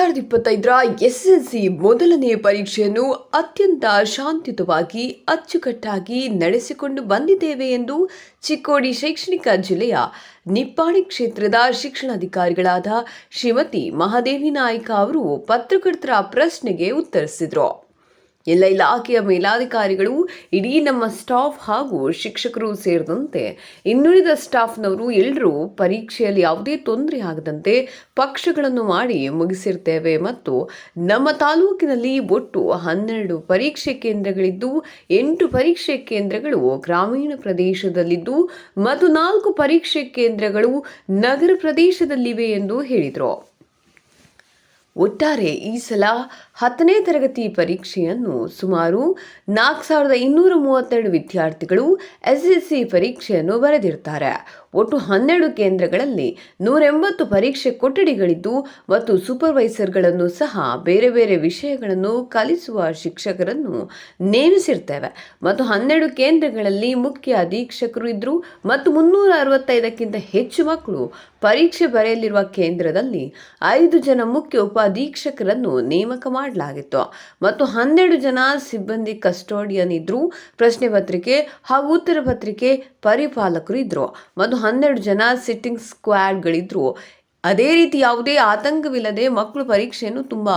ಸಾವಿರದ ಇಪ್ಪತ್ತೈದರ ಎಸ್ಎಸ್ಎಲ್ಸಿ ಮೊದಲನೆಯ ಪರೀಕ್ಷೆಯನ್ನು ಅತ್ಯಂತ ಶಾಂತಿಯುತವಾಗಿ, ಅಚ್ಚುಕಟ್ಟಾಗಿ ನಡೆಸಿಕೊಂಡು ಬಂದಿದ್ದೇವೆ ಎಂದು ಚಿಕ್ಕೋಡಿ ಶೈಕ್ಷಣಿಕ ಜಿಲ್ಲೆಯ ನಿಪ್ಪಾಣಿ ಕ್ಷೇತ್ರದ ಶಿಕ್ಷಣಾಧಿಕಾರಿಗಳಾದ ಶ್ರೀಮತಿ ಮಹಾದೇವಿ ನಾಯ್ಕ ಅವರು ಪತ್ರಕರ್ತರ ಪ್ರಶ್ನೆಗೆ ಉತ್ತರಿಸಿದರು. ಎಲ್ಲ ಇಲಾಖೆಯ ಮೇಲಾಧಿಕಾರಿಗಳು ಇಡೀ ನಮ್ಮ ಸ್ಟಾಫ್ ಹಾಗೂ ಶಿಕ್ಷಕರು ಸೇರಿದಂತೆ ಇನ್ನುಳಿದ ಸ್ಟಾಫ್ನವರು ಎಲ್ಲರೂ ಪರೀಕ್ಷೆಯಲ್ಲಿ ಯಾವುದೇ ತೊಂದರೆ ಆಗದಂತೆ ಪಕ್ಷಗಳನ್ನು ಮಾಡಿ ಮುಗಿಸಿರ್ತೇವೆ ಮತ್ತು ನಮ್ಮ ತಾಲೂಕಿನಲ್ಲಿ ಒಟ್ಟು ಹನ್ನೆರಡು ಪರೀಕ್ಷೆ ಕೇಂದ್ರಗಳಿದ್ದು, ಎಂಟು ಪರೀಕ್ಷೆ ಕೇಂದ್ರಗಳು ಗ್ರಾಮೀಣ ಪ್ರದೇಶದಲ್ಲಿದ್ದು, ಮತ್ತು ನಾಲ್ಕು ಪರೀಕ್ಷೆ ಕೇಂದ್ರಗಳು ನಗರ ಪ್ರದೇಶದಲ್ಲಿವೆ ಎಂದು ಹೇಳಿದರು. ಒಟ್ಟಾರೆ ಈ ಸಲ ಹತ್ತನೇ ತರಗತಿ ಪರೀಕ್ಷೆಯನ್ನು ಸುಮಾರು ನಾಲ್ಕು ಸಾವಿರದ ಇನ್ನೂರ ಮೂವತ್ತೆರಡು ವಿದ್ಯಾರ್ಥಿಗಳು ಎಸ್ಎಸ್ಸಿ ಪರೀಕ್ಷೆಯನ್ನು ಬರೆದಿರ್ತಾರೆ. ಒಟ್ಟು ಹನ್ನೆರಡು ಕೇಂದ್ರಗಳಲ್ಲಿ ನೂರೆಂಬತ್ತು ಪರೀಕ್ಷೆ ಕೊಠಡಿಗಳಿದ್ದು ಮತ್ತು ಸೂಪರ್ವೈಸರ್ಗಳನ್ನು ಸಹ ಬೇರೆ ಬೇರೆ ವಿಷಯಗಳನ್ನು ಕಲಿಸುವ ಶಿಕ್ಷಕರನ್ನು ನೇಮಿಸಿರ್ತೇವೆ. ಮತ್ತು ಹನ್ನೆರಡು ಕೇಂದ್ರಗಳಲ್ಲಿ ಮುಖ್ಯ ಅಧೀಕ್ಷಕರು ಇದ್ದರು ಮತ್ತು ಮುನ್ನೂರ ಅರವತ್ತೈದಕ್ಕಿಂತ ಹೆಚ್ಚು ಮಕ್ಕಳು ಪರೀಕ್ಷೆ ಬರೆಯಲಿರುವ ಕೇಂದ್ರದಲ್ಲಿ ಐದು ಜನ ಮುಖ್ಯ ಉಪಾಧೀಕ್ಷಕರನ್ನು ನೇಮಕ ಮಾಡಲಾಗಿತ್ತು. ಮತ್ತು ಹನ್ನೆರಡು ಜನ ಸಿಬ್ಬಂದಿ ಕಸ್ಟೋಡಿಯನ್ ಇದ್ರು, ಪ್ರಶ್ನೆ ಪತ್ರಿಕೆ ಹಾಗೂ ಉತ್ತರ ಪತ್ರಿಕೆ ಪರಿಪಾಲಕರು ಇದ್ರು. ಮತ್ತು ಹನ್ನೆರಡು ಜನ ಸಿಟ್ಟಿಂಗ್ ಸ್ಕ್ವಾಡ್ಗಳಿದ್ರು. ಅದೇ ರೀತಿ ಯಾವುದೇ ಆತಂಕವಿಲ್ಲದೆ ಮಕ್ಕಳು ಪರೀಕ್ಷೆಯನ್ನು ತುಂಬ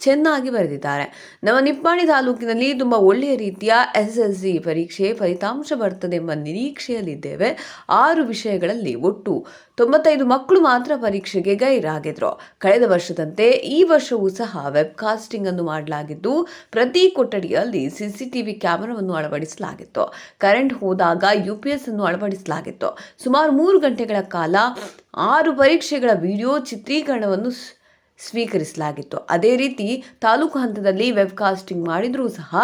ಚೆನ್ನಾಗಿ ಬರೆದಿದ್ದಾರೆ. ನಮ್ಮ ನಿಪ್ಪಾಣಿ ತಾಲೂಕಿನಲ್ಲಿ ತುಂಬ ಒಳ್ಳೆಯ ರೀತಿಯ ಎಸ್ ಎಸ್ ಸಿ ಪರೀಕ್ಷೆ ಫಲಿತಾಂಶ ಬರ್ತದೆ ಎಂಬ ನಿರೀಕ್ಷೆಯಲ್ಲಿದ್ದೇವೆ. ಆರು ವಿಷಯಗಳಲ್ಲಿ ಒಟ್ಟು ತೊಂಬತ್ತೈದು ಮಕ್ಕಳು ಮಾತ್ರ ಪರೀಕ್ಷೆಗೆ ಗೈರಾಗಿದ್ರು. ಕಳೆದ ವರ್ಷದಂತೆ ಈ ವರ್ಷವೂ ಸಹ ವೆಬ್ ಕಾಸ್ಟಿಂಗ್ ಅನ್ನು ಮಾಡಲಾಗಿದ್ದು, ಪ್ರತಿ ಕೊಠಡಿಯಲ್ಲಿ ಸಿಸಿಟಿವಿ ಕ್ಯಾಮೆರಾವನ್ನು ಅಳವಡಿಸಲಾಗಿತ್ತು. ಕರೆಂಟ್ ಹೋದಾಗ ಯು ಪಿ ಎಸ್ ಅನ್ನು ಅಳವಡಿಸಲಾಗಿತ್ತು. ಸುಮಾರು ಮೂರು ಗಂಟೆಗಳ ಕಾಲ ಆರು ಪರೀಕ್ಷೆಗಳ ವಿಡಿಯೋ ಚಿತ್ರೀಕರಣವನ್ನು ಸ್ವೀಕರಿಸಲಾಗಿತ್ತು. ಅದೇ ರೀತಿ ತಾಲೂಕು ಹಂತದಲ್ಲಿ ವೆಬ್ಕಾಸ್ಟಿಂಗ್ ಮಾಡಿದರೂ ಸಹ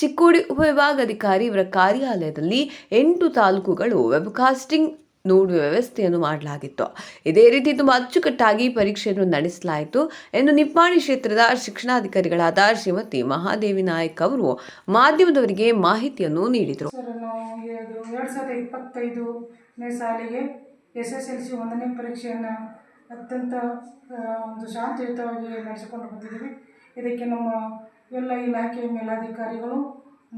ಚಿಕ್ಕೋಡಿ ಉಪವಿಭಾಗಾಧಿಕಾರಿ ಇವರ ಕಾರ್ಯಾಲಯದಲ್ಲಿ ಎಂಟು ತಾಲೂಕುಗಳು ವೆಬ್ಕಾಸ್ಟಿಂಗ್ ನೋಡುವ ವ್ಯವಸ್ಥೆಯನ್ನು ಮಾಡಲಾಗಿತ್ತು. ಇದೇ ರೀತಿ ತುಂಬ ಅಚ್ಚುಕಟ್ಟಾಗಿ ಪರೀಕ್ಷೆಯನ್ನು ನಡೆಸಲಾಯಿತು. ಎಂದು ನಿಪ್ಪಾಣಿ ಕ್ಷೇತ್ರದ ಶಿಕ್ಷಣಾಧಿಕಾರಿಗಳಾದ ಶ್ರೀಮತಿ ಮಹಾದೇವಿ ನಾಯಕ್ ಅವರು ಮಾಧ್ಯಮದವರಿಗೆ ಮಾಹಿತಿಯನ್ನು ನೀಡಿದರು. ಎರಡು ಸಾವಿರದ ಇಪ್ಪತ್ತೈದನೇ ಸಾಲಿಗೆ ಎಸ್ ಎಸ್ ಎಲ್ ಸಿ ಒಂದನೇ ಪರೀಕ್ಷೆಯನ್ನು ಅತ್ಯಂತ ಒಂದು ಶಾಂತಿಯುತವಾಗಿ ನಡೆಸಿಕೊಂಡು ಬಂದಿದ್ದೀವಿ. ಇದಕ್ಕೆ ನಮ್ಮ ಎಲ್ಲ ಇಲಾಖೆಯ ಮೇಲಾಧಿಕಾರಿಗಳು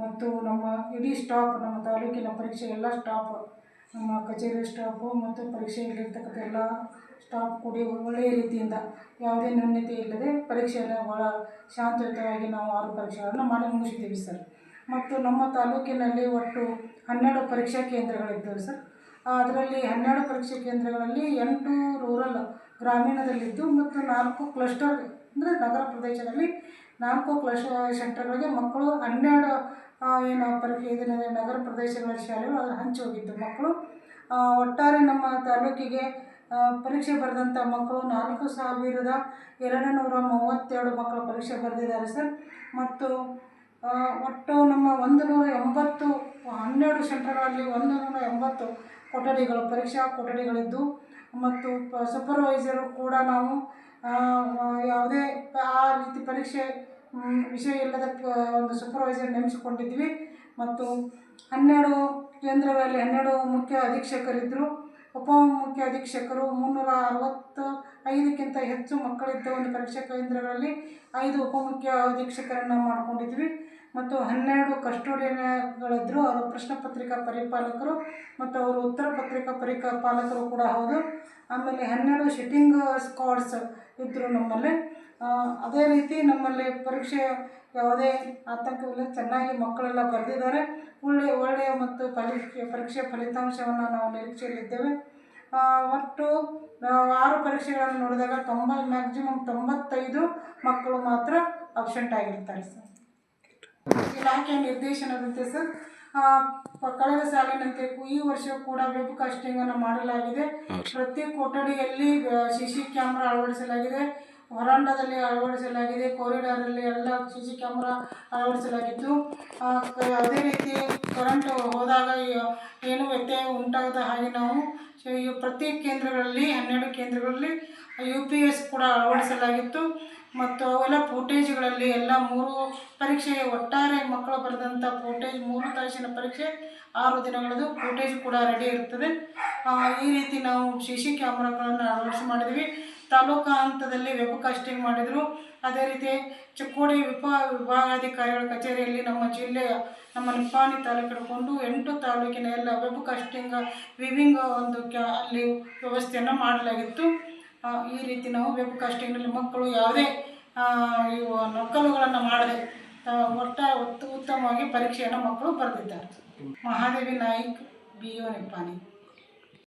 ಮತ್ತು ನಮ್ಮ ಇಡೀ ಸ್ಟಾಫ್, ನಮ್ಮ ತಾಲೂಕಿನ ಪರೀಕ್ಷೆ ಎಲ್ಲ ಸ್ಟಾಫ್, ನಮ್ಮ ಕಚೇರಿ ಸ್ಟಾಫು ಮತ್ತು ಪರೀಕ್ಷೆಯಲ್ಲಿರ್ತಕ್ಕಂಥ ಎಲ್ಲ ಸ್ಟಾಫ್ ಕೂಡಿ ಒಳ್ಳೆಯ ರೀತಿಯಿಂದ ಯಾವುದೇ ನ್ಯೂನ್ಯತೆ ಇಲ್ಲದೆ ಪರೀಕ್ಷೆಯನ್ನು ಭಾಳ ಶಾಂತಿಯುತವಾಗಿ ನಾವು ಆರು ಪರೀಕ್ಷೆಗಳನ್ನು ಮಾಡಿ ಮುಗಿಸಿದ್ದೀವಿ ಸರ್. ಮತ್ತು ನಮ್ಮ ತಾಲೂಕಿನಲ್ಲಿ ಒಟ್ಟು ಹನ್ನೆರಡು ಪರೀಕ್ಷಾ ಕೇಂದ್ರಗಳಿದ್ದವು ಸರ್. ಅದರಲ್ಲಿ ಹನ್ನೆರಡು ಪರೀಕ್ಷಾ ಕೇಂದ್ರಗಳಲ್ಲಿ ಎಂಟು ರೂರಲ್ ಗ್ರಾಮೀಣದಲ್ಲಿದ್ದು ಮತ್ತು ನಾಲ್ಕು ಕ್ಲಸ್ಟರ್ ಅಂದರೆ ನಗರ ಪ್ರದೇಶದಲ್ಲಿ ನಾಲ್ಕು ಕ್ಲಸ್ಟರ್ ಸೆಂಟರ್ಗಳಿಗೆ ಮಕ್ಕಳು ಹನ್ನೆರಡು ಏನು ಪರೀಕ್ಷೆ ಇದನ್ನ ನಗರ ಪ್ರದೇಶಗಳ ಶಾಲೆಗಳು ಅದರ ಹಂಚಿ ಹೋಗಿದ್ದು. ಮಕ್ಕಳು ಒಟ್ಟಾರೆ ನಮ್ಮ ತಾಲೂಕಿಗೆ ಪರೀಕ್ಷೆ ಬರೆದಂಥ ಮಕ್ಕಳು ನಾಲ್ಕು ಸಾವಿರದ ಎರಡು ನೂರ ಮೂವತ್ತೆರಡು ಮಕ್ಕಳು ಪರೀಕ್ಷೆ ಬರೆದಿದ್ದಾರೆ ಸರ್. ಮತ್ತು ಒಟ್ಟು ನಮ್ಮ ಒಂದು ನೂರ ಎಂಬತ್ತು, ಹನ್ನೆರಡು ಸೆಂಟರ್ಗಳಲ್ಲಿ ಒಂದು ನೂರ ಎಂಬತ್ತು ಕೊಠಡಿಗಳು, ಪರೀಕ್ಷಾ ಕೊಠಡಿಗಳಿದ್ದು ಮತ್ತು ಪ ಸೂಪರ್ವೈಸರು ಕೂಡ ನಾವು ಯಾವುದೇ ಆ ರೀತಿ ಪರೀಕ್ಷೆ ವಿಷಯ ಇಲ್ಲದ ಒಂದು ಸೂಪರ್ವೈಸರ್ ನೇಮಿಸಿಕೊಂಡಿದ್ವಿ. ಮತ್ತು ಹನ್ನೆರಡು ಕೇಂದ್ರಗಳಲ್ಲಿ ಹನ್ನೆರಡು ಮುಖ್ಯ ಅಧೀಕ್ಷಕರಿದ್ದರು ಉಪ ಮುಖ್ಯ ಅಧೀಕ್ಷಕರು ಮುನ್ನೂರ ಅರವತ್ತು ಐದಕ್ಕಿಂತ ಹೆಚ್ಚು ಮಕ್ಕಳಿದ್ದ ಒಂದು ಪರೀಕ್ಷಾ ಕೇಂದ್ರಗಳಲ್ಲಿ ಐದು ಉಪಮುಖ್ಯ ಅಧೀಕ್ಷಕರನ್ನು ಮಾಡ್ಕೊಂಡಿದ್ವಿ. ಮತ್ತು ಹನ್ನೆರಡು ಕಸ್ಟೋಡಿಯನ್ಗಳಿದ್ದರು ಅವರು ಪ್ರಶ್ನೆ ಪತ್ರಿಕಾ ಪರಿಪಾಲಕರು ಮತ್ತು ಅವರು ಉತ್ತರ ಪತ್ರಿಕಾ ಪರಿಕ ಪಾಲಕರು ಕೂಡ ಹೌದು. ಆಮೇಲೆ ಹನ್ನೆರಡು ಶಿಟ್ಟಿಂಗ್ ಸ್ಕ್ವಾಡ್ಸ್ ಇದ್ದರು ನಮ್ಮಲ್ಲಿ. ಅದೇ ರೀತಿ ನಮ್ಮಲ್ಲಿ ಪರೀಕ್ಷೆ ಯಾವುದೇ ಆತಂಕವಿಲ್ಲ, ಚೆನ್ನಾಗಿ ಮಕ್ಕಳೆಲ್ಲ ಬರೆದಿದ್ದಾರೆ. ಒಳ್ಳೆಯ ಒಳ್ಳೆಯ ಮತ್ತು ಪರೀಕ್ಷೆ ಪರೀಕ್ಷೆ ಫಲಿತಾಂಶವನ್ನು ನಾವು ನಿರೀಕ್ಷೆಯಲ್ಲಿದ್ದೇವೆ. ಒಟ್ಟು ಆರು ಪರೀಕ್ಷೆಗಳನ್ನು ನೋಡಿದಾಗ ತೊಂಬ ಮ್ಯಾಕ್ಸಿಮಮ್ ತೊಂಬತ್ತೈದು ಮಕ್ಕಳು ಮಾತ್ರ ಅಬ್ಸೆಂಟ್ ಆಗಿರ್ತಾರೆ ಸರ್. ಇಲಾಖೆಯ ನಿರ್ದೇಶನದಂತೆ ಸರ್ ಕಳೆದ ಸಾಲಿನಂತೆ ಈ ವರ್ಷ ಕೂಡ ವೆಬ್ ಕಾಸ್ಟಿಂಗ್ ಅನ್ನು ಮಾಡಲಾಗಿದೆ. ಪ್ರತಿ ಕೊಠಡಿಯಲ್ಲಿ ಸಿ ಸಿ ಕ್ಯಾಮ್ರಾ ಅಳವಡಿಸಲಾಗಿದೆ. ಹೊರಾಂಡದಲ್ಲಿ ಅಳವಡಿಸಲಾಗಿದೆ. ಕಾರಿಡಾರಲ್ಲಿ ಎಲ್ಲ ಸಿ ಸಿ ಕ್ಯಾಮ್ರಾ ಅಳವಡಿಸಲಾಗಿತ್ತು ಅದೇ ರೀತಿ ಕರೆಂಟ್ ಹೋದಾಗ ಏನು ವ್ಯತ್ಯಯ ಉಂಟಾಗದ ಹಾಗೆ ನಾವು ಪ್ರತಿ ಕೇಂದ್ರಗಳಲ್ಲಿ ಹನ್ನೆರಡು ಕೇಂದ್ರಗಳಲ್ಲಿ ಯು ಪಿ ಎಸ್ ಕೂಡ ಅಳವಡಿಸಲಾಗಿತ್ತು. ಮತ್ತು ಅವೆಲ್ಲ ಫೋಟೇಜ್ಗಳಲ್ಲಿ ಎಲ್ಲ ಮೂರು ಪರೀಕ್ಷೆ ಒಟ್ಟಾರೆ ಮಕ್ಕಳು ಬರೆದಂಥ ಫೋಟೇಜ್ ಮೂರು ತಾಸಿನ ಪರೀಕ್ಷೆ, ಆರು ದಿನಗಳದ್ದು ಫೋಟೇಜ್ ಕೂಡ ರೆಡಿ ಇರ್ತದೆ ಈ ರೀತಿ ನಾವು ಸಿ ಸಿ ಕ್ಯಾಮ್ರಾಗಳನ್ನು ಅಳವಡಿಸಿ ಮಾಡಿದ್ವಿ. ತಾಲೂಕಾ ಹಂತದಲ್ಲಿ ವೆಬ್ ಕಾಸ್ಟಿಂಗ್ ಮಾಡಿದರು. ಅದೇ ರೀತಿ ಚಿಕ್ಕೋಡಿ ವಿಪ ವಿಭಾಗಾಧಿಕಾರಿಗಳ ಕಚೇರಿಯಲ್ಲಿ ನಮ್ಮ ಜಿಲ್ಲೆಯ, ನಮ್ಮ ನಿಪ್ಪಾಣಿ ತಾಲೂಕು ಹಿಡ್ಕೊಂಡು ಎಂಟು ತಾಲೂಕಿನ ಎಲ್ಲ ವೆಬ್ ಕಾಸ್ಟಿಂಗ್ ವಿವಿಂಗ್ ಒಂದು ಕ್ಯಾ, ಅಲ್ಲಿ ವ್ಯವಸ್ಥೆಯನ್ನು ಮಾಡಲಾಗಿತ್ತು. ಈ ರೀತಿ ನಾವು ವೆಬ್ ಕಾಸ್ಟಿಂಗ್ನಲ್ಲಿ ಮಕ್ಕಳು ಯಾವುದೇ ಇವು ನಕಲುಗಳನ್ನು ಮಾಡದೆ ಒಟ್ಟು ಒಟ್ಟ ಉತ್ತ- ಉತ್ತಮವಾಗಿ ಪರೀಕ್ಷೆಯನ್ನು ಮಕ್ಕಳು ಬರೆದಿದ್ದಾರೆ. Mahadevi Nayak, B U Nippani.